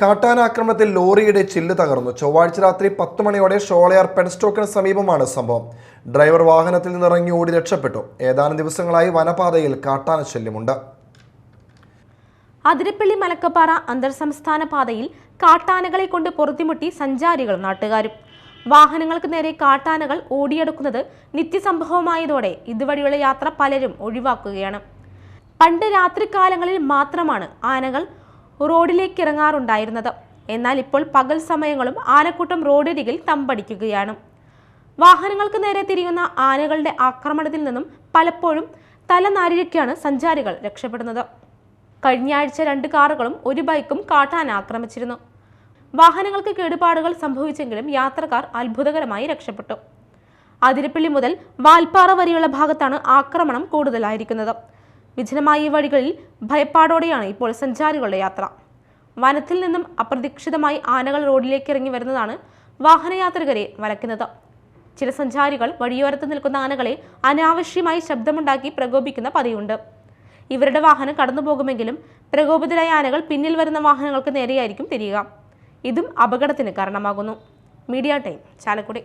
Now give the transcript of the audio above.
കാട്ടാനാക്രമണത്തിൽ ലോറിയുടെ ചില്ല് തകർന്നു. ചൊവ്വാഴ്ച രാത്രി പത്ത് മണിയോടെ ഷോളയാർ പെൻസ്റ്റോക്കിന് സമീപമാണ് സംഭവം. ഡ്രൈവർ വാഹനത്തിൽ നിന്നിറങ്ങി ഓടി രക്ഷപ്പെട്ടു. ഏതാനും ദിവസങ്ങളായി വനപാതയിൽ കാട്ടാന ശല്യമുണ്ട്. അതിരപ്പള്ളി മലക്കപ്പാറ അന്തർ സംസ്ഥാന പാതയിൽ കാട്ടാനകളെ കൊണ്ട് പൊറുതിമുട്ടി സഞ്ചാരികളും നാട്ടുകാരും. വാഹനങ്ങൾക്ക് നേരെ കാട്ടാനകൾ ഓടിയെടുക്കുന്നത് നിത്യസംഭവമായതോടെ ഇതുവഴിയുള്ള യാത്ര പലരും ഒഴിവാക്കുകയാണ്. പണ്ട് രാത്രികാലങ്ങളിൽ മാത്രമാണ് ആനകൾ റോഡിലേക്ക് ഇറങ്ങാറുണ്ടായിരുന്നത്. എന്നാൽ ഇപ്പോൾ പകൽ സമയങ്ങളും ആനക്കൂട്ടം റോഡരികിൽ തമ്പടിക്കുകയാണ്. വാഹനങ്ങൾക്ക് നേരെ തിരിയുന്ന ആനകളുടെ ആക്രമണത്തിൽ നിന്നും പലപ്പോഴും തലനാരിഴയ്ക്കാണ് സഞ്ചാരികൾ രക്ഷപ്പെടുന്നത്. കഴിഞ്ഞ ആഴ്ച രണ്ട് കാറുകളും ഒരു ബൈക്കും കാട്ടാന ആക്രമിച്ചിരുന്നു. വാഹനങ്ങൾക്ക് കേടുപാടുകൾ സംഭവിച്ചെങ്കിലും യാത്രക്കാർ അത്ഭുതകരമായി രക്ഷപ്പെട്ടു. അതിരപ്പള്ളി മുതൽ വാൽപ്പാറ വരെയുള്ള ഭാഗത്താണ് ആക്രമണം കൂടുതലായിരിക്കുന്നത്. വിജനമായ ഈ വഴികളിൽ ഭയപ്പാടോടെയാണ് ഇപ്പോൾ സഞ്ചാരികളുടെ യാത്ര. വനത്തിൽ നിന്നും അപ്രതീക്ഷിതമായി ആനകൾ റോഡിലേക്ക് ഇറങ്ങി വരുന്നതാണ് വാഹനയാത്രികരെ വലക്കുന്നത് ചില സഞ്ചാരികൾ വഴിയോരത്ത് നിൽക്കുന്ന ആനകളെ അനാവശ്യമായി ശബ്ദമുണ്ടാക്കി പ്രകോപിക്കുന്ന പതിവുണ്ട്. ഇവരുടെ വാഹനം കടന്നു പോകുമെങ്കിലും പ്രകോപിതരായ ആനകൾ പിന്നിൽ വരുന്ന വാഹനങ്ങൾക്ക് നേരെയായിരിക്കും തിരിയുക. ഇതും അപകടത്തിന് കാരണമാകുന്നു. Media time Chalakudy.